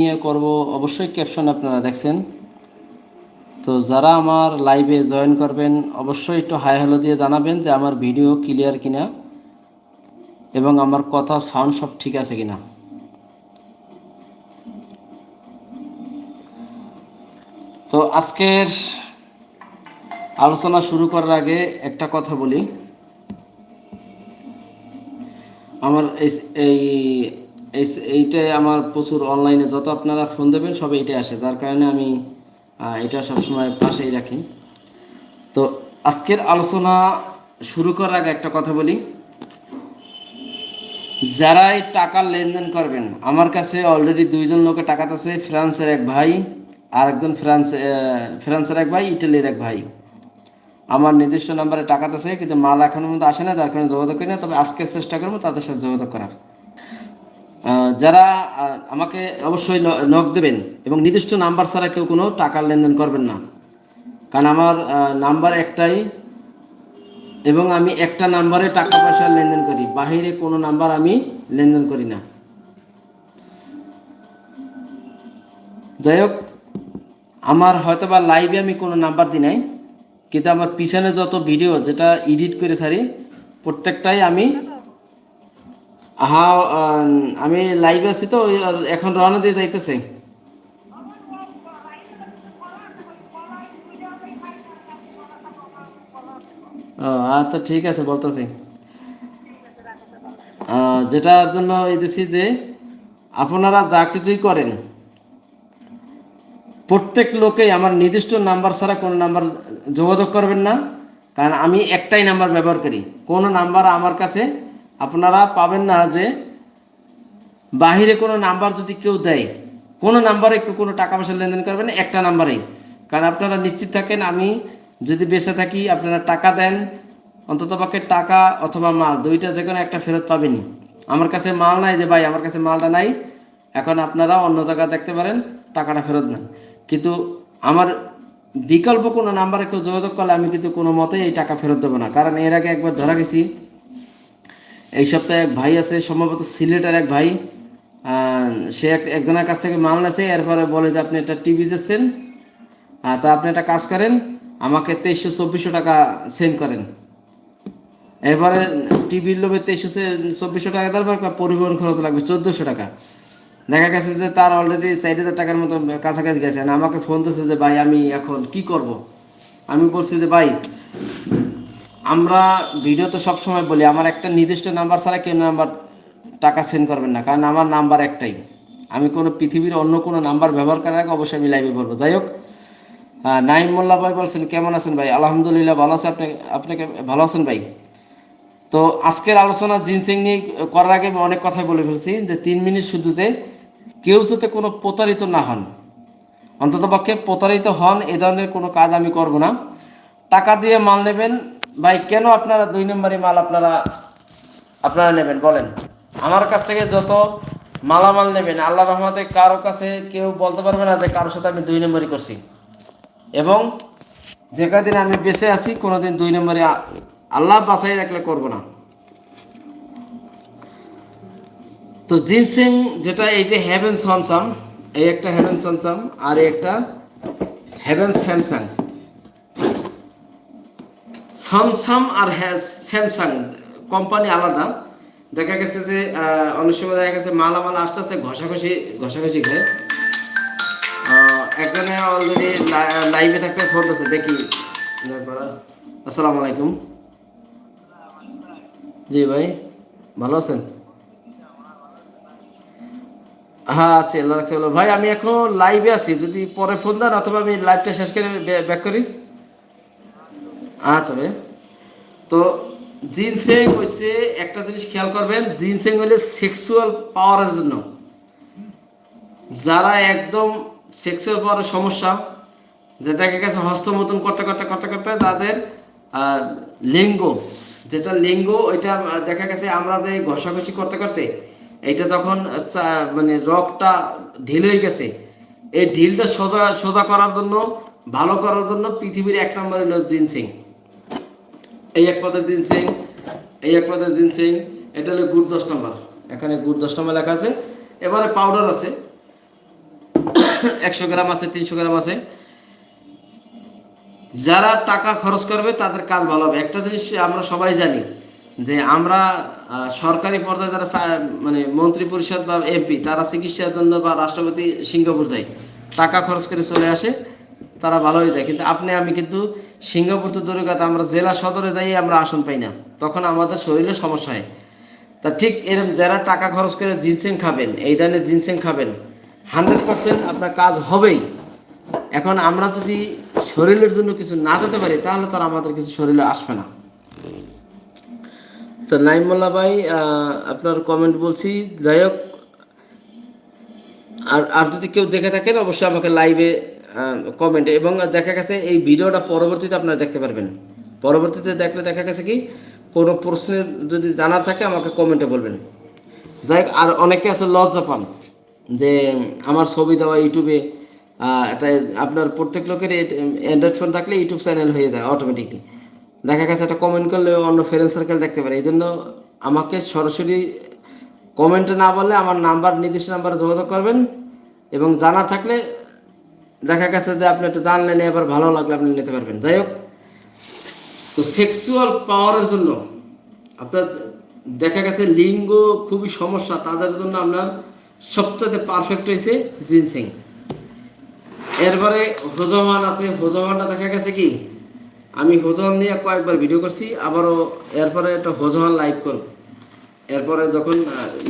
নিয়ে করব। অবশ্যই ক্যাপশন আপনারা দেখছেন। তো যারা আমার লাইভে জয়েন করবেন, অবশ্যই একটু হাই হ্যালো দিয়ে জানাবেন যে আমার ভিডিও ক্লিয়ার কিনা এবং আমার কথা সাউন্ড সব ঠিক আছে কিনা। তো আজকের আলোচনা শুরু করার আগে একটা কথা বলি। আমার এই এইটাই আমার প্রচুর অনলাইনে যত আপনারা ফোন দেবেন সব এইটাই আসে। যার কারণে আমি এটা সবসময় পাশেই রাখি। তো আজকের আলোচনা শুরু করার আগে একটা কথা বলি। যারাই টাকার লেনদেন করবেন, আমার কাছে অলরেডি দুইজন লোকে টাকা আছে, ফ্রান্সের এক ভাই আর একজন ফ্রান্স ফ্রান্সের এক ভাই, ইটালির এক ভাই। আমার নির্দিষ্ট নাম্বারে টাকা আছে, কিন্তু মাল এখনও মধ্যে আসে না, যার কারণে যোগাযোগ করি না, তবে আজকে চেষ্টা করব তাদের সাথে যোগাযোগ করার। যারা আমাকে অবশ্যই নক দেবেন এবং নির্দিষ্ট নাম্বার ছাড়া কেউ কোনো টাকার লেনদেন করবেন না। কারণ আমার নাম্বার একটাই এবং আমি একটা নাম্বারে টাকা পয়সা লেনদেন করি। বাহিরে কোনো নাম্বার আমি লেনদেন করি না। যাই হোক, আমার হয়তো বা লাইভে আমি কোনো নাম্বার দিই নাই, কিন্তু আমার পিছনে যত ভিডিও যেটা এডিট করে সারি প্রত্যেকটাই আমি হ্যাঁ আমি লাইভে আছি তো এখন রওনা দিয়ে যাইতেছে। আচ্ছা ঠিক আছে, বলতেছি। যেটার জন্য দিছি যে আপনারা যা কিছুই করেন, প্রত্যেক লোকেই আমার নির্দিষ্ট নাম্বার ছাড়া কোনো নাম্বার যোগাযোগ করবেন না, কারণ আমি একটাই নাম্বার ব্যবহার করি। কোনো নাম্বার আমার কাছে আপনারা পাবেন না যে বাহিরে কোনো নাম্বার যদি কেউ দেয়, কোনো নাম্বারে কেউ কোনো টাকা পয়সা লেনদেন করবেন, একটা নাম্বারেই। কারণ আপনারা নিশ্চিত থাকেন, আমি যদি বেঁচে থাকি, আপনারা টাকা দেন, অন্তত পক্ষে টাকা অথবা মাল, দুইটা যে কোনো একটা ফেরত পাবেনই। আমার কাছে মাল নাই যে ভাই, আমার কাছে মালটা নাই। এখন আপনারা অন্য জায়গায় দেখতে পারেন, টাকাটা ফেরত নেন। কিন্তু আমার বিকল্প কোনো নাম্বারে কেউ যোগাযোগ করলে আমি কিন্তু কোনো মতেই এই টাকা ফেরত দেবো না। কারণ এর আগে একবার ধরা গেছি এই সপ্তাহে এক ভাই আছে, সম্ভবত সিলেটের এক ভাই। সে এক, একজনের কাছ থেকে মাল নেছে, এরপরে বলে যে, আপনি একটা টিভি দিচ্ছেন তা আপনি একটা কাজ করেন, আমাকে তেইশশো চব্বিশশো টাকা সেন্ড করেন। এরপরে টিভির লোভে তেইশশো চব্বিশশো টাকা দেওয়ার পর পরিবহন খরচ লাগবে চোদ্দোশো টাকা। দেখা গেছে যে, তার অলরেডি চার হাজার টাকার মতো কাছাকাছি গেছে। আমাকে ফোন দিচ্ছে যে, ভাই, আমি এখন কি করব? আমি বলছি যে, ভাই আমরা ভিডিও তো সবসময় বলি, আমার একটা নির্দিষ্ট নাম্বার ছাড়া কেউ নাম্বার টাকা সেন্ড করবেন না, কারণ আমার নাম্বার একটাই। আমি কোনো পৃথিবীর অন্য কোনো নাম্বার ব্যবহার করার আগে অবশ্যই আমি লাইভে বলব। যাই হোক নাইম মোল্লা ভাই বলছেন, কেমন আছেন ভাই? আলহামদুলিল্লাহ, ভালো আছে। আপনি, আপনাকে ভালো আছেন ভাই? তো আজকের আলোচনা জিনসিং নিয়ে করার আগে আমি অনেক কথাই বলে ফেলছি, যে তিন মিনিট শুধুতে কেউ যাতে কোনো প্রতারিত না হন, অন্ততপক্ষে প্রতারিত হন, এ ধরনের কোনো কাজ আমি করব না। টাকা দিয়ে মাল নেবেন ভাই, কেন আপনারা দুই নম্বরই মাল আপনারা আপনারা নেবেন? বলেন। আমার কাছ থেকে যত মালামাল নেবেন, আল্লাহ রহমতে কারও কাছে কেউ বলতে পারবে না যে কারোর সাথে আমি দুই নম্বরই করছি। এবং যে কদিন আমি বেঁচে আছি, কোনোদিন দুই নম্বরে আল্লাহ বাসাই রাখলে করব না। তো জিনসিং যেটা, এই যে হ্যাভেন সনসাম এই একটা হ্যাভেন সনসাম আর একটা হ্যাভেন স্যামসাং। স্যামসাং আর স্যামসাং কোম্পানি আলাদা। দেখা গেছে যে অনেক সময় দেখা গেছে মালামাল আস্তে আস্তে ঘষাঘষি ঘষাঘষি খায় একজনে অলরেডি লাইভে থাকতে ফোন আছে দেখি। আসসালামু আলাইকুম। জি ভাই, ভালো আছেন? হ্যাঁ আছি, আল্লাহ ভাই, আমি এখন লাইভে আছি, যদি পরে ফোন দেন অথবা আমি লাইভটা শেষ করে ব্যাক করি। আচ্ছা ভাই তো জিনসেং হচ্ছে একটা জিনিস খেয়াল করবেন জিনসেং হলে সেক্সুয়াল পাওয়ারের জন্য। যারা একদম সেক্সুয়াল পাওয়ারের সমস্যা যে দেখা গেছে হস্তমতন করতে করতে করতে করতে তাদের লিঙ্গ যেটা লিঙ্গ ওইটা দেখা গেছে আমরা যে ঘষাঘষি করতে করতে এইটা তখন আচ্ছা, মানে রগটা ঢিল হয়ে গেছে এই ঢিলটা সোজা সোজা করার জন্য ভালো করার জন্য পৃথিবীর এক নম্বর হলো জিনসিং। এই এক পদের জিনসিং এই এক পদের জিনসিং এটা হলো গুড় দশ নম্বর। এখানে গুড় দশ নম্বর লেখা আছে। এবারে পাউডার আছে। একশো গ্রাম আছে, তিনশো গ্রাম আছে। যারা টাকা খরচ করবে, তাদের কাজ ভালো হবে। একটা জিনিস আমরা সবাই জানি, যে আমরা সরকারি পর্যায়ে যারা মানে মন্ত্রী পরিষদ বা এমপি তারা চিকিৎসার জন্য বা রাষ্ট্রপতি সিঙ্গাপুর যায়। টাকা খরচ করে চলে আসে। তারা ভালো হয়ে যায়। কিন্তু আপনি, আমি কিন্তু সিঙ্গাপুর তো দূরের কথা, আমরা জেলা সদরে যাই, আমরা আসন পাই না। তখন আমাদের শরীরে সমস্যা হয়। তা ঠিক এরকম যারা টাকা খরচ করে জিনসেং খাবেন, এই ধরনের জিনসেং খাবেন, হান্ড্রেড পার্সেন্ট আপনার কাজ হবেই। এখন আমরা যদি শরীরের জন্য কিছু না দিতে পারি, তাহলে তারা আমাদের কিছু শরীরে আসবে না। তো নাইম মোল্লা ভাই আপনার কমেন্ট বলছি, যাই হোক, আর আর যদি কেউ দেখে থাকেন, অবশ্যই আমাকে লাইভে কমেন্টে এবং দেখা গেছে এই ভিডিওটা পরবর্তীতে আপনারা দেখতে পারবেন। পরবর্তীতে দেখলে দেখা গেছে কি, কোনো প্রশ্নের যদি জানার থাকে, আমাকে কমেন্টে বলবেন। যাই আর অনেকে আছে লজ্জা পান যে আমার ছবি দেওয়া ইউটিউবে এটা আপনার প্রত্যেক লোকের অ্যান্ড্রয়েড ফোন থাকলে ইউটিউব চ্যানেল হয়ে যায় অটোমেটিকলি দেখা গেছে একটা কমেন্ট করলে অন্য ফ্রেন্ড সার্কেল দেখতে পারে। এই জন্য আমাকে সরাসরি কমেন্টে না বললে আমার নাম্বার নির্দিষ্ট নাম্বারে যোগাযোগ করবেন। এবং জানার থাকলে দেখা গেছে যে আপনি একটু জানলেন, এবার ভালো লাগলে আপনি নিতে পারবেন। যাই হোক, তো সেক্সুয়াল পাওয়ারের জন্য আপনার দেখা গেছে লিঙ্গ খুবই সমস্যা, তাদের জন্য আপনার সবচেয়ে পারফেক্ট হয়েছে জিনসিং এরপরে হোজমান আছে হোজমানটা দেখা গেছে কি? আমি হোজমান নিয়ে কয়েকবার ভিডিও করছি, আবারও এরপরে একটা হোজমান লাইভ করব। এরপরে যখন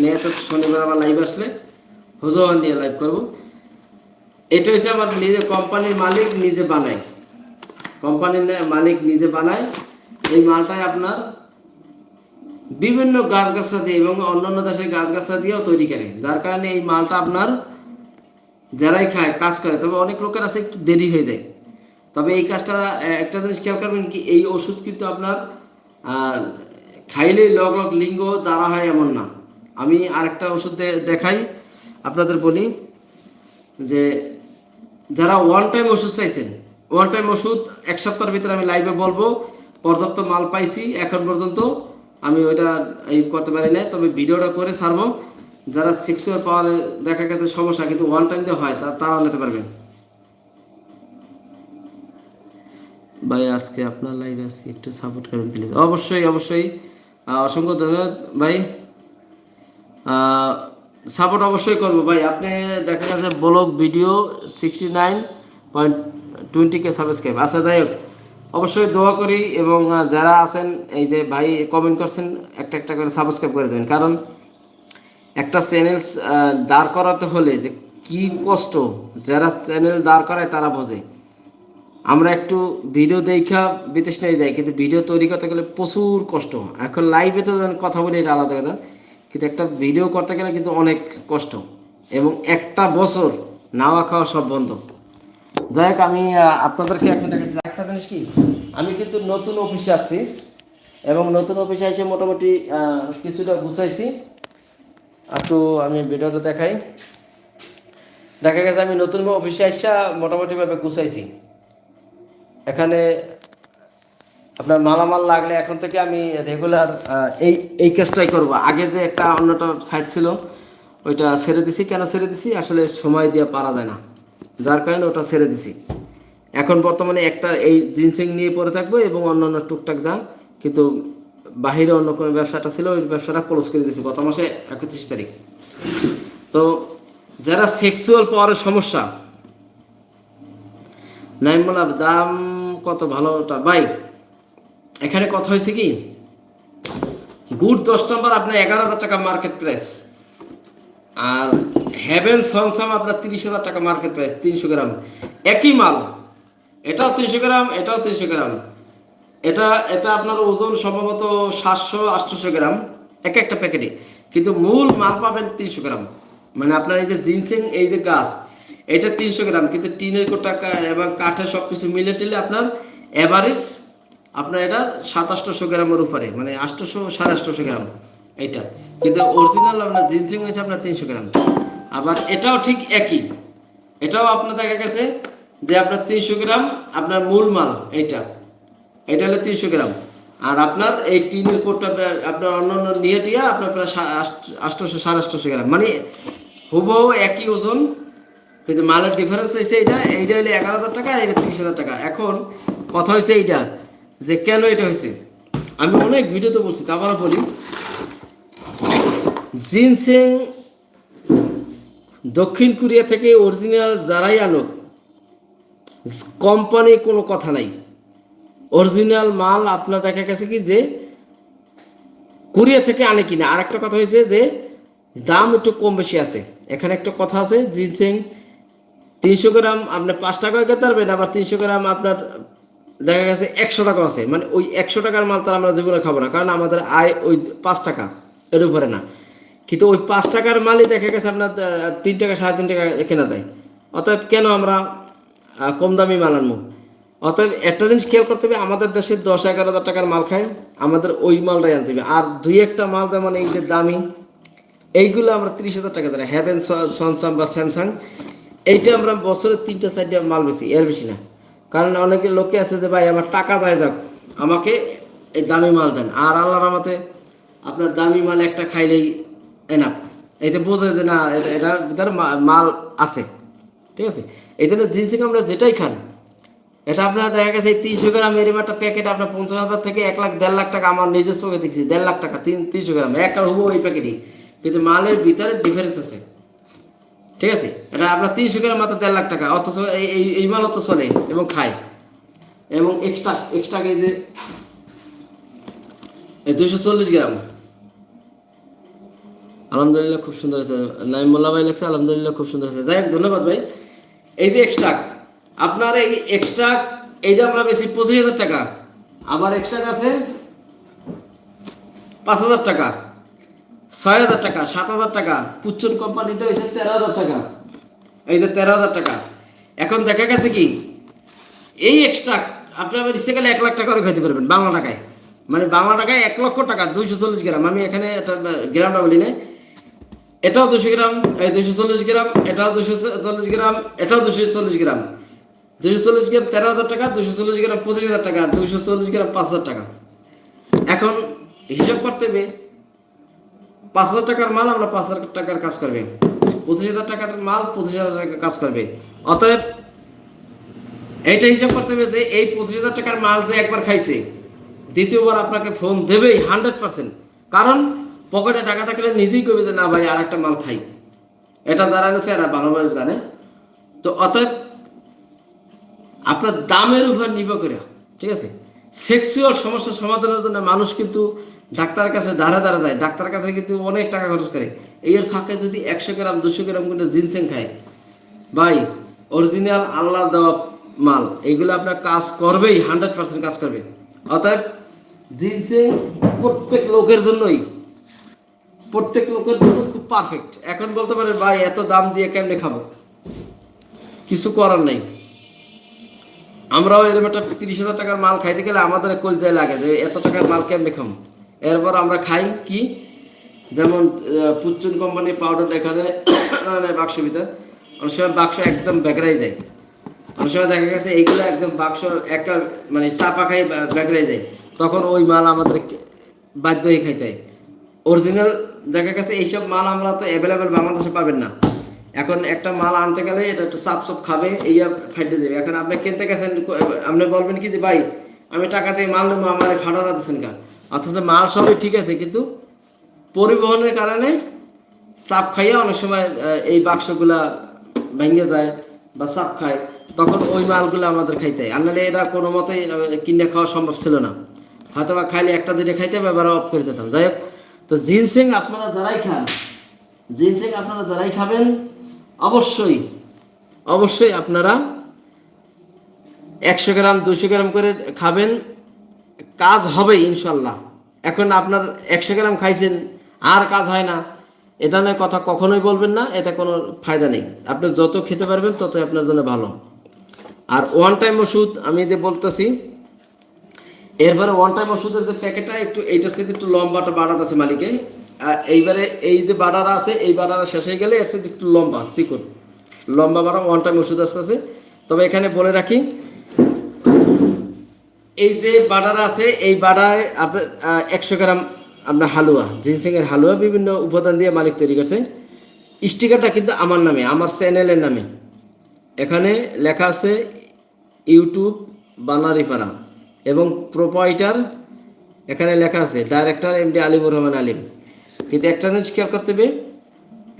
নিয়ত শনিবার আমার লাইভ আসলে হোজমান নিয়ে লাইভ করব। এটা হচ্ছে আমার নিজে কোম্পানির মালিক নিজে বানায়। কোম্পানির মালিক নিজে বানায়। এই মালটাই আপনার বিভিন্ন গাছগাছা দিয়ে এবং অন্যান্য দেশের গাছগাছা দিয়েও তৈরি করে। যার কারণে এই মালটা আপনার যারাই খায়, কাজ করে, তবে অনেক লোকের আছে একটু দেরি হয়ে যায়। তবে এই কাজটা একটা জিনিস খেয়াল করবেন কি, এই ওষুধ কিন্তু আপনার খাইলেই লগ লগ লিঙ্গ দ্বারা হয় এমন না। আমি আরেকটা ওষুধ দেখাই, আপনাদের বলি যে যারা ওয়ান টাইম ওষুধ চাইছেন ওয়ান টাইম ওষুধ, এক সপ্তাহের ভিতরে আমি লাইভে বলব, পর্যাপ্ত মাল পাইছি, এখন পর্যন্ত আমি ওইটা এই করতে পারি না তবে ভিডিওটা করে ছাড়বো। যারা সেক্সুয়াল পাওয়ার দেখা গেছে সমস্যা, কিন্তু ওয়ান টাইম যে হয়, তা, তারাও নিতে পারবেন। ভাই, আজকে আপনার লাইভ আছে, একটু সাপোর্ট করবেন প্লিজ অবশ্যই অবশ্যই। অসংখ্য ধন্যবাদ, ভাই। সাপোর্ট অবশ্যই করব। ভাই, আপনি দেখা গেছে blog, video sixty nine point twenty কে সাবস্ক্রাইব আচ্ছা যাই হোক, অবশ্যই দোয়া করি এবং যারা আছেন, এই যে ভাই কমেন্ট করছেন, একটা একটা করে সাবস্ক্রাইব করে দেবেন। কারণ একটা চ্যানেল দাঁড় করাতে হলে যে কি কষ্ট, যারা চ্যানেল দাঁড় করায় তারা বোঝে। আমরা একটু ভিডিও দেখা বিতৃষ্ণায় যাই, কিন্তু ভিডিও তৈরি করতে গেলে প্রচুর কষ্ট। এখন লাইভে তো কথা বলি এটা আলাদা কথা। কিন্তু একটা ভিডিও করতে গেলে কিন্তু অনেক কষ্ট। এবং একটা বছর নাওয়া খাওয়া সব বন্ধ। যাই হোক, আমি আপনাদেরকে এখন দেখাচ্ছি একটা জিনিস কি? আমি কিন্তু নতুন অফিসে আসছি। এবং নতুন অফিসে এসে মোটামুটি কিছুটা গুছাইছি। একটু আমি ভিডিওটা দেখাই। দেখা গেছে আমি নতুন অফিসে আসা মোটামুটিভাবে গুছাইছি। এখানে আপনার মালামাল লাগলে এখন থেকে আমি রেগুলার এই এই কাজটাই করব। আগে যে একটা অন্যটা সাইট ছিল, ওইটা ছেড়ে দিছি। কেন ছেড়ে দিছি? আসলে সময় দিয়ে পারা যায় না। যার কারণে ওটা ছেড়ে দিছি। এখন বর্তমানে একটা এই জিন্সিং নিয়ে পড়ে থাকব এবং অন্যান্য টুকটাক দাম কিন্তু বাহিরে অন্য কোনো ব্যবসাটা ছিল, ওই ব্যবসাটা ক্লোজ করে দিয়েছি গত মাসে একত্রিশ তারিখ। তো যারা সেক্সুয়াল পাওয়ারের সমস্যা, নাইমুলা দাম কত ভালোটা ভাই এখানে কথা হয়েছে কি? গুড দশ নম্বর, আপনার এগারো হাজার টাকা মার্কেট প্রাইস আর হ্যাভেন সংসাম আপনার তিরিশ হাজার টাকা মার্কেট প্রাইস তিনশো গ্রাম। একই মাল। এটাও তিনশো গ্রাম, এটাও তিনশো গ্রাম। এটা এটা আপনার ওজন সম্ভবত সাতশো, আটশোশো গ্রাম, এক একটা প্যাকেটে কিন্তু মূল মাল পাবেন তিনশো গ্রাম। মানে আপনার এই যে জিনসিং, এই যে গাছ, এটা তিনশো গ্রাম। কিন্তু টিনের টাকা এবং কাঠের সব কিছু মিলে টিলে আপনার অ্যাভারেজ আপনার এটা সাতাশশো গ্রামের উপরে মানে আটশোশো সাড়ে আটশোশো গ্রাম এইটা। কিন্তু অরিজিনাল আপনার জিনসিং হয়েছে আপনার তিনশো গ্রাম। আবার এটাও ঠিক একই। এটাও আপনার দেখা গেছে যে আপনার তিনশো গ্রাম আপনার মূল মাল এইটা। এটা হলো তিনশো গ্রাম। আর আপনার এই টিনের কোটটা আপনার অন্য অন্য নিয়ে টিয়া আপনার প্রায় আটশোশো সাড়ে আটশোশো গ্রাম। মানে হুবহু একই ওজন, কিন্তু মালের ডিফারেন্স হয়েছে এইটা এইটা হইলে এগারো হাজার টাকা এটা তিরিশ হাজার টাকা। এখন কথা হয়েছে এইটা যে কেন এটা হয়েছে? আমি অনেক ভিডিওতে বলছি, তা আবার বলি। জিনসেং দক্ষিণ কোরিয়া থেকে অরিজিনাল যারাই আনুক কোম্পানি কোনো কথা নাই। অরিজিনাল মাল আপনার দেখা গেছে কি যে কোরিয়া থেকে আনে কিনা। আর একটা কথা হয়েছে যে দাম একটু কম বেশি আছে। এখানে একটা কথা আছে জিনসেং তিনশো গ্রাম, আপনার পাঁচ টাকায় খেতে পারবেন আবার তিনশো গ্রাম আপনার দেখা গেছে একশো টাকা আছে। মানে ওই একশো টাকার মাল তো আমরা জীবনে খাব না, কারণ আমাদের আয় ওই পাঁচ টাকা, এর উপরে না। কিন্তু ওই পাঁচ টাকার মালই দেখা গেছে আপনার তিন টাকা, সাড়ে তিন টাকা কেনা দেয়। অতএব কেন আমরা কম দামি মাল আনব? অতএব একটা জিনিস খেয়াল করতে হবে, আমাদের দেশে দশ, এগারো হাজার টাকার মাল খায়, আমাদের ওই মালটাই আনতে হবে। আর দুই একটা মাল যেমন এই যে দামি, এইগুলো আমরা তিরিশ হাজার টাকা দেয় হ্যাভেন সনসাম বা স্যামসাং এইটা আমরা বছরে তিনটা, চারটা মাল বেশি, এর বেশি না। কারণ অনেকে লোকে আছে যে, ভাই, আমার টাকা যায় যাক, আমাকে এই দামি মাল দেন। আর আল্লাহর আমাতে আপনার দামি মাল একটা খাইলেই এনাফ এতে বোঝে যে, না এটা- এটার ভিতরে মাল আছে। ঠিক আছে? এই জন্য জিনিস আমরা যেটাই খান, এটা আপনার দেখা গেছে তিনশো গ্রাম এরম একটা প্যাকেট আপনার পঞ্চাশ হাজার থেকে এক লাখ, দেড় লাখ টাকা আমার নিজের চোখে দেখছি, দেড় লাখ টাকা, তিন, তিনশো গ্রাম, এক আর হব ওই প্যাকেটই। কিন্তু মালের ভিতরে ডিফারেন্স আছে। ঠিক আছে? এটা আপনার তিনশো গ্রাম মাত্র দেড় লাখ টাকা, অথচ এই, এই- মাল অত চলে এবং খায়। এবং এক্সট্রা এক্সট্রা যে, এই দুশো চল্লিশ গ্রাম। আলহামদুলিল্লাহ খুব সুন্দর আছে নাইম মোল্লা ভাই লাগছে আলহামদুলিল্লাহ খুব সুন্দর আছে যাই হোক, ধন্যবাদ ভাই। এই যে এক্সট্রা আপনার এই এক্সট্রা এইটা আমরা বেশি পঁচিশ হাজার টাকা। আবার এক্সট্রা আছে পাঁচ হাজার টাকা। ছয় হাজার টাকা, সাত হাজার টাকা, পুচ্চন কোম্পানিটা হয়েছে তেরো হাজার টাকা। এই যে তেরো হাজার টাকা। এখন দেখা গেছে কি, এই এক্সট্রা আপনার গেলে এক লাখ টাকা করে খাইতে পারবেন বাংলা টাকায়। মানে বাংলা টাকায় এক লক্ষ টাকা, দুইশো চল্লিশ গ্রাম। আমি এখানে এটা গ্রামটা বলি না। এটাও দুশো গ্রাম, এই দুশো চল্লিশ গ্রাম, এটাও দুশো চল্লিশ গ্রাম, এটাও দুশো চল্লিশ গ্রাম। দুশো চল্লিশ গ্রাম তেরো হাজার টাকা দুশো চল্লিশ গ্রাম পঁচিশ হাজার টাকা দুশো চল্লিশ গ্রাম পাঁচ হাজার টাকা। এখন হিসাব করতে হবে পাঁচ হাজার টাকার মাল আমরা পাঁচ হাজার টাকার কাজ করবে। পঁচিশ হাজার টাকার মাল পঁচিশ হাজার টাকার কাজ করবে। অতএব এইটা হিসাব করতে হবে যে এই পঁচিশ হাজার টাকার মাল যে একবার খাইছে, দ্বিতীয়বার আপনাকে ফোন দেবেই হান্ড্রেড পার্সেন্ট। কারণ পকেটে টাকা থাকলে নিজেই কবে যে না ভাই, আর একটা মাল খাই। এটা যারা গেছে এরা ভালোভাবে জানে। তো অতএব আপনার দামের উপর নির্ভর করে, ঠিক আছে? সেক্সুয়াল সমস্যার সমাধানের জন্য মানুষ কিন্তু ডাক্তারের কাছে ধারে ধারে যায় ডাক্তারের কাছে কিন্তু অনেক টাকা খরচ করে। এর ফাঁকে যদি একশো গ্রাম, দুশো গ্রাম করে জিনসেন খায়। ভাই অরিজিনাল আল্লাহর দেওয়া মাল এইগুলো আপনার কাজ করবেই, হান্ড্রেড পার্সেন্ট কাজ করবে। অর্থাৎ জিনসেন প্রত্যেক লোকের জন্যই, প্রত্যেক লোকের জন্য খুব পারফেক্ট এখন বলতে পারে ভাই, এত দাম দিয়ে কেমনে খাব? কিছু করার নেই। আমরাও এরকম একটা তিরিশ হাজার টাকার মাল খাইতে গেলে আমাদের কলজায় লাগে যে এত টাকার মাল কেমনে খাম এরপর আমরা খাই কি? যেমন পুচ্চন কোম্পানির পাউডার দেখা যায় বাক্স ভিতর। অনেক সময় বাক্স একদম বেগড়াই যায়। অনেক সময় দেখা গেছে এইগুলো একদম বাক্স একটা মানে চাপা খাই বেগড়াই যায়। তখন ওই মাল আমাদের বাধ্য হয়ে খাইতে হয়। অরিজিনাল দেখা গেছে, এইসব মাল আমরা তো অ্যাভেলেবেল বাংলাদেশে পাবেন না। এখন একটা মাল আনতে গেলে এটা একটু সাপ সাপ খাবে, এইয়া ফাইটে দেবে। এখন আপনি কিনতে গেছেন আপনি বলবেন কি যে, ভাই, আমি টাকা দিয়ে মাল নেব, আমার ফাটারা দিচ্ছেন কেন অথচ মাল সবই ঠিক আছে, কিন্তু পরিবহনের কারণে চাপ খাইয়া অনেক সময় এই বাক্সগুলা ভেঙে যায় বা চাপ খায়, তখন ওই মালগুলো আমাদের খাইতে হয়। আর এটা কোনো মতেই কিনে খাওয়া সম্ভব ছিল না। হয়তো বা খাইলে একটা দুটো খাইতে হবে এবার অফ করে দিতাম। যাই হোক, তো জিনসিং আপনারা যারাই খান, জিনসিং আপনারা যারাই খাবেন, অবশ্যই অবশ্যই আপনারা একশো গ্রাম দুশো গ্রাম করে খাবেন। কাজ হবে ইনশাল্লাহ। এখন আপনার একশো গ্রাম খাইছেন, আর কাজ হয় না। এটা নিয়ে কথা কখনোই বলবেন না, এটা কোনো ফায়দা নেই। আপনি যত খেতে পারবেন, ততই আপনার জন্য ভালো। আর ওয়ান টাইম ওষুধ, আমি যে বলতেছি, এরপরে ওয়ান টাইম ওষুধের যে প্যাকেটটা, একটু এইটার সাথে একটু লম্বাটা বাড়াত আছে মালিকে। আর এইবারে এই যে বাড়ারা আছে, এই বাড়ারা শেষ হয়ে গেলে এর সাথে একটু লম্বা চিকন লম্বা বাড়া ওয়ান টাইম ওষুধ আসতে আছে তবে এখানে বলে রাখি এই যে বাডারা আছে, এই বাডায় আপনার একশো গ্রাম আপনার হালুয়া, জিনসিংয়ের হালুয়া বিভিন্ন উপাদান দিয়ে মালিক তৈরি করছে। স্টিকারটা কিন্তু আমার নামে, আমার চ্যানেলের নামে। এখানে লেখা আছে ইউটিউব বানারিপাড়া এবং প্রোপাইটার এখানে লেখা আছে, director M D Alimur Rahman Alim. কিন্তু একটা জিনিস খেয়াল করতে হবে,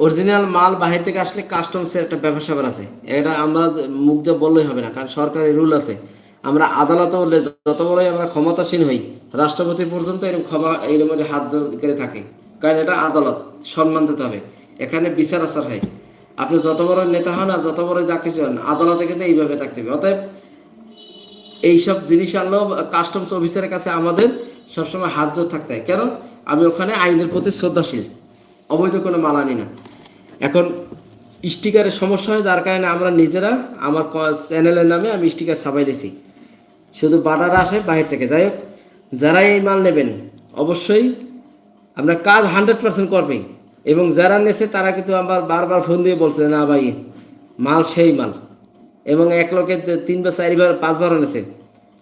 অরিজিনাল মাল বাহির থেকে আসলে কাস্টমসের একটা স্যাপার আছে। এটা আমরা মুখ দিয়ে বললেই হবে না, কারণ সরকারি রুল আছে। আমরা আদালতে বললে যত বড়ই আমরা ক্ষমতাসীন হই, রাষ্ট্রপতি পর্যন্ত এরকম ক্ষমা, এরকম হাত করে থাকে। কারণ এটা আদালত, সম্মান দিতে হবে। এখানে বিচার আচার হয়। আপনি যত বড় নেতা হন আর যত বড় যা কিছু হন, আদালতে কিন্তু এইভাবে থাকতে হবে। অতএব এইসব জিনিস আনলেও কাস্টমস অফিসারের কাছে আমাদের সবসময় হাত জোর থাকতে হয়। কেন? আমি ওখানে আইনের প্রতি শ্রদ্ধাশীল। অবৈধ কোনো মাল আনি না। এখন স্টিকারের সমস্যা হয়, যার কারণে আমরা নিজেরা, আমার চ্যানেলের নামে আমি স্টিকার ছাপাই দিয়েছি। শুধু বাটার আসে বাহির থেকে। যাই হোক যারা এই মাল নেবেন অবশ্যই আপনার কাজ হান্ড্রেড পার্সেন্ট করবে। এবং যারা নেছে তারা কিন্তু আমার বারবার ফোন দিয়ে বলছে না ভাই মাল সেই মাল। এবং এক লোকে তে- তিনবার চারবার পাঁচবারও নেছে।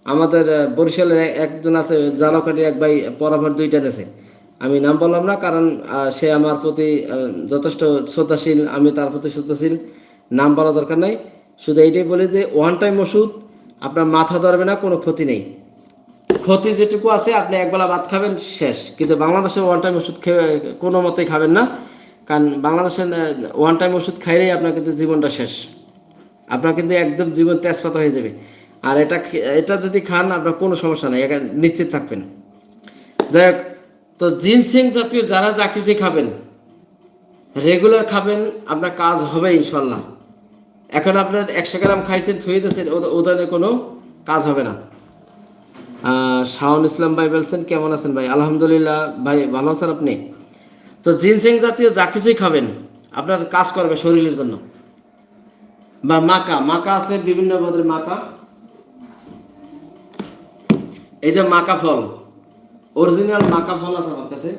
আমাদের আহ, বরিশালে একজন আছে জালকাটি এক ভাই পরাভর দুইটা নেছে। আমি নাম বললাম না কারণ সে আমার প্রতি যথেষ্ট শ্রদ্ধাশীল আমি তার প্রতি শ্রদ্ধাশীল। নাম বলা দরকার নাই। শুধু এইটাই বলি যে ওয়ান টাইম ওষুধ আপনার মাথা ধরবে না, কোনো ক্ষতি নেই। ক্ষতি যেটুকু আছে, আপনি একবেলা ভাত খাবেন, শেষ। কিন্তু বাংলাদেশে ওয়ান টাইম ওষুধ খেয়ে, কোনো মতেই খাবেন না। কারণ বাংলাদেশে ওয়ান টাইম ওষুধ খাইলেই আপনার কিন্তু জীবনটা শেষ। আপনার কিন্তু একদম জীবন তেজপাতা হয়ে যাবে। আর এটা এটা যদি খান, আপনার কোনো সমস্যা নেই নিশ্চিত থাকবেন। যাই হোক, তো জিনসিং জাতীয় যারা যা কিছু খাবেন রেগুলার খাবেন, আপনার কাজ হবে ইনশাল্লাহ এখন আপনার একশো গ্রাম খাইছেন, থুয়ে দিয়েছেন ওদের- কোনো কাজ হবে না। শাওন ইসলাম ভাই বলছেন, কেমন আছেন ভাই? আলহামদুলিল্লাহ, ভাই, ভালো আছেন আপনি? তো জিনসিং জাতীয় যা কিছুই খাবেন, আপনার কাজ করবে শরীরের জন্য। বা মাকা মাকা আছে বিভিন্ন পদের মাকা। এই যে মাকা ফল, অরিজিনাল মাকা ফল আছে আমার কাছে।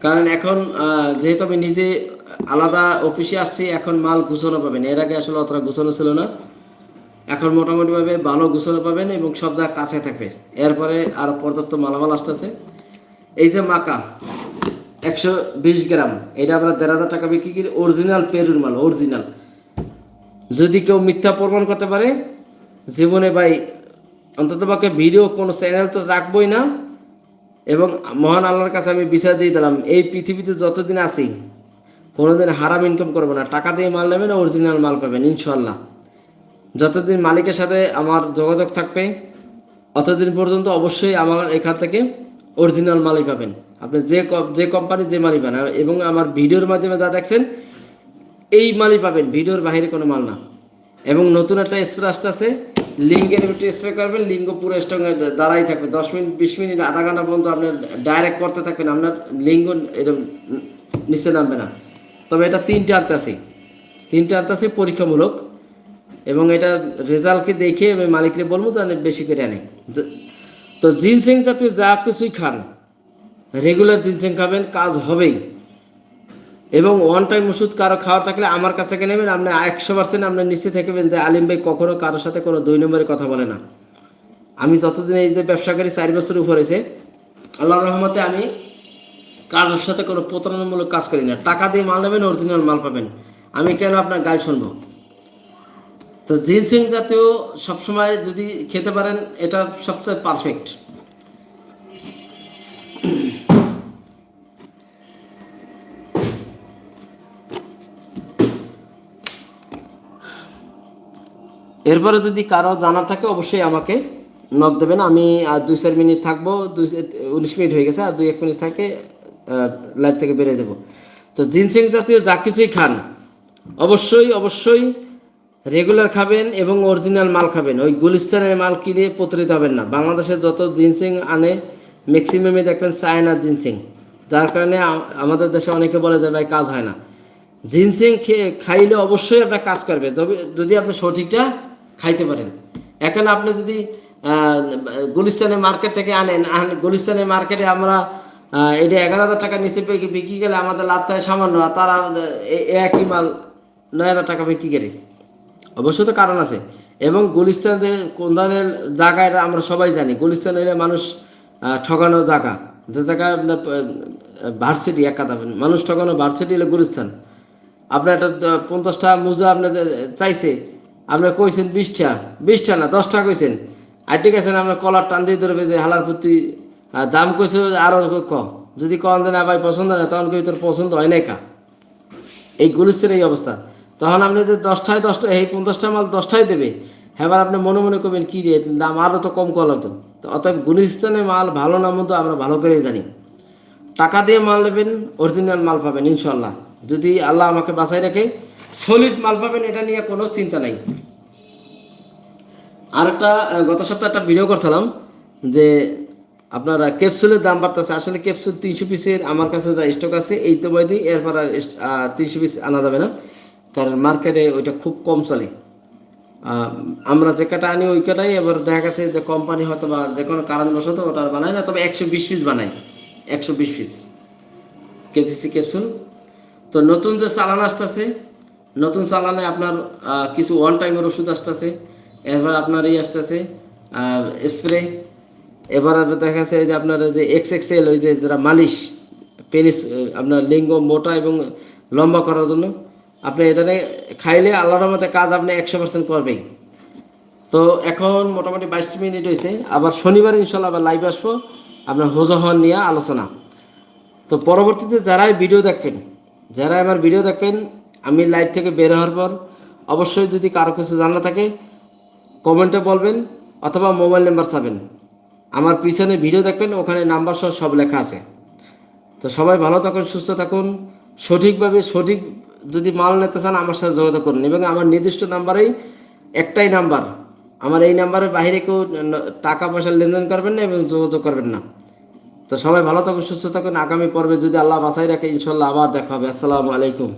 কারণ এখন যেহেতু আমি নিজে আলাদা অফিসে আসছি, এখন মাল গুছানো পাবেন। এর আগে আসলে অতটা গুছানো ছিল না। এখন মোটামুটিভাবে ভালো গুছানো পাবেন এবং সব জায়গা কাছে থাকবে। এরপরে আর পর্যাপ্ত মালামাল আসতেছে। এই যে মাকা, একশো বিশ গ্রাম, এটা আমরা দেড় হাজার টাকা বিক্রি করি। অরিজিনাল পেরুর মাল অরিজিনাল যদি কেউ মিথ্যা প্রমাণ করতে পারে, জীবনে ভাই, অন্তত পক্ষে ভিডিও কোনো চ্যানেল তো রাখবই না। এবং মহান আল্লাহর কাছে আমি বিচার দিয়ে দিলাম, এই পৃথিবীতে যতদিন আছি কোনোদিন হারাম ইনকাম করব না। টাকা দিয়ে মাল নেবেন অরিজিনাল মাল পাবেন ইনশাল্লাহ যতদিন মালিকের সাথে আমার যোগাযোগ থাকবে, অতদিন পর্যন্ত অবশ্যই আমার এখান থেকে অরিজিনাল মালই পাবেন। আপনি যে যে কোম্পানি যে মালই পান, এবং আমার ভিডিওর মাধ্যমে যা দেখছেন, এই মালই পাবেন, ভিডিওর বাইরে কোনো মাল না। এবং নতুন একটা স্প্রে আসতেছে লিঙ্গের একটু স্প্রে করবেন লিঙ্গ পুরো স্ট্রং দাঁড়াই থাকবে। দশ মিনিট, বিশ মিনিট, আধা ঘণ্টা পর্যন্ত আপনি ডাইরেক্ট করতে থাকবেন, আপনার লিঙ্গ এরকম নিচে নামবে না। তবে এটা তিনটে আনতেছি তিনটে আনতেছি পরীক্ষামূলক এবং এটা রেজাল্টকে দেখে আমি মালিককে বলব তাহলে বেশি করে আনে। তো- জিনসিং জাতীয় যা কিছুই খান রেগুলার জিনসিং খাবেন, কাজ হবেই। এবং ওয়ান টাইম ওষুধ কারও খাওয়ার থাকলে আমার কাছ থেকে নেবেন, আপনি একশো পার্সেন্ট আপনার নিশ্চিত থাকবেন যে আলিম ভাই কখনো কারোর সাথে কোনো দুই নম্বরে কথা বলে না। আমি যতদিন এই যে ব্যবসা করি, চার বছর উপর হয়েছে আল্লাহ রহমতে আমি কারোর সাথে কোনো প্রতারণামূলক কাজ করি না। টাকা দিয়ে মাল নেবেন অরিজিনাল মাল পাবেন। আমি কেন আপনার গাল শুনব? তো জিনসিং জাতীয় সবসময় যদি খেতে পারেন, এটা সবচেয়ে পারফেক্ট এরপরে যদি কারও জানার থাকে, অবশ্যই আমাকে নক দেবেন। আমি আর দুই চার মিনিট থাকব, দুই উনিশ মিনিট হয়ে গেছে, আর দুই এক মিনিট থাকে। লাইভ থেকে বেরিয়ে দেবো তো জিনসিং জাতীয় যা কিছুই খান, অবশ্যই অবশ্যই রেগুলার খাবেন এবং অরিজিনাল মাল খাবেন। ওই গুলিস্তানের মাল কিনে প্রতারিত হবেন না। বাংলাদেশে যত জিনসিং আনে ম্যাক্সিমামে দেখবেন চায়না জিনসিং। যার কারণে আমাদের দেশে অনেকে বলে যে, ভাই, কাজ হয় না। জিনসিং খেয়ে খাইলে অবশ্যই আপনার কাজ করবে। তবে যদি আপনি সঠিকটা খাইতে পারেন। এখন আপনি যদি গুলিস্তানের মার্কেট থেকে আনেন আন- গুলিস্তানের মার্কেটে আমরা এটা এগারো হাজার টাকা নিচে বিক্রি গেলে আমাদের লাভ থাকে সামান্য, আর তারা একই মাল নয় হাজার টাকা বিক্রি করে। অবশ্য তো কারণ আছে। এবং গুলিস্তান যে কোন ধরনের জায়গা, এটা আমরা সবাই জানি। গুলিস্তান এলে মানুষ ঠকানো জায়গা। যে জায়গা আপনার ভার্সিটি এক কথা। মানুষ ঠকানো ভার্সিটি হলো গুলিস্তান। আপনার একটা পঞ্চাশটা মোজা আপনাদের চাইছে। আপনার কইছেন বিশটা। বিশটা না, দশটা কইছেন। আর ঠিক আছে আপনার কলার টান দিয়ে ধরবে যে হালার প্রতি আহ, দাম কইছে আরও ক যদি কন দেন ভাই পছন্দ না তখন কই তোর পছন্দ হয় নাই কা? এই গুলিস্তের এই অবস্থা। তখন আপনি যে দশটায় দশটা এই পঞ্চাশটা মাল দশটায় দেবে এবার আপনি মনে মনে করবেন কী রে দাম আরও তো কম হতো তো অতএব গুলিস্তানে মাল ভালো না মতো আমরা ভালো করেই জানি। টাকা দিয়ে মাল নেবেন অরিজিনাল মাল পাবেন ইনশাল্লাহ যদি আল্লাহ আমাকে বাঁচাই রাখে সলিড মাল পাবেন এটা নিয়ে কোনো চিন্তা নাই। আর একটা গত সপ্তাহে একটা ভিডিও করছিলাম যে আপনার ক্যাপসুলের দাম বাড়তেছে। আসলে ক্যাপসুল তিনশো পিসের আমার কাছে যা স্টক আছে, এই তো দিই এরপর আর তিনশো পিস আনা যাবে না। কারণ মার্কেটে ওইটা খুব কম চলে। আমরা যে কাটা আনি ওই কাটাই, এবার দেখা গেছে যে কোম্পানি হয়তো বা যে কোনো কারণবশত ওটা বানায় না, তবে একশো বিশ পিস বানায়। একশো বিশ পিস। KGC capsule. তো নতুন যে চালান আসতেছে, নতুন চালানে আপনার কিছু ওয়ান টাইমের ওষুধ আসতেছে। এরপর আপনার এই আসতেছে স্প্রে এবার আর দেখা যাচ্ছে যে আপনার যে এক্স এক্সেল ওই যে যারা মালিশ, পেনিস আপনার লিঙ্গ মোটা এবং লম্বা করার জন্য, আপনি এটা খাইলে আল্লাহর মধ্যে কাজ আপনি একশো পার্সেন্ট করবেই। তো এখন মোটামুটি বাইশ মিনিট হয়েছে আবার শনিবার ইনশাল্লাহ আবার লাইভ আসব, আপনার হোজহন নিয়ে আলোচনা। তো পরবর্তীতে যারাই ভিডিও দেখবেন যারা আমার ভিডিও দেখবেন, আমি লাইভ থেকে বের হওয়ার পর অবশ্যই যদি কারও কিছু জানা থাকে কমেন্টে বলবেন অথবা মোবাইল নাম্বার চাবেন আমার পিছনে ভিডিও দেখবেন, ওখানে নাম্বার সহ সব লেখা আছে। তো সবাই ভালো থাকুন, সুস্থ থাকুন। সঠিকভাবে সঠিক যদি মাল নিতে চান, আমার সাথে যোগাযোগ করুন। এবং আমার নির্দিষ্ট নাম্বারেই একটাই নাম্বার আমার এই নাম্বারের বাইরে কেউ টাকা পয়সা লেনদেন করবেন না এবং যোগাযোগ করবেন না। তো সবাই ভালো থাকুন, সুস্থ থাকুন। আগামী পর্বে যদি আল্লাহ বাসাই রাখে, ইনশাল্লাহ আবার দেখা হবে। আসসালামু আলাইকুম।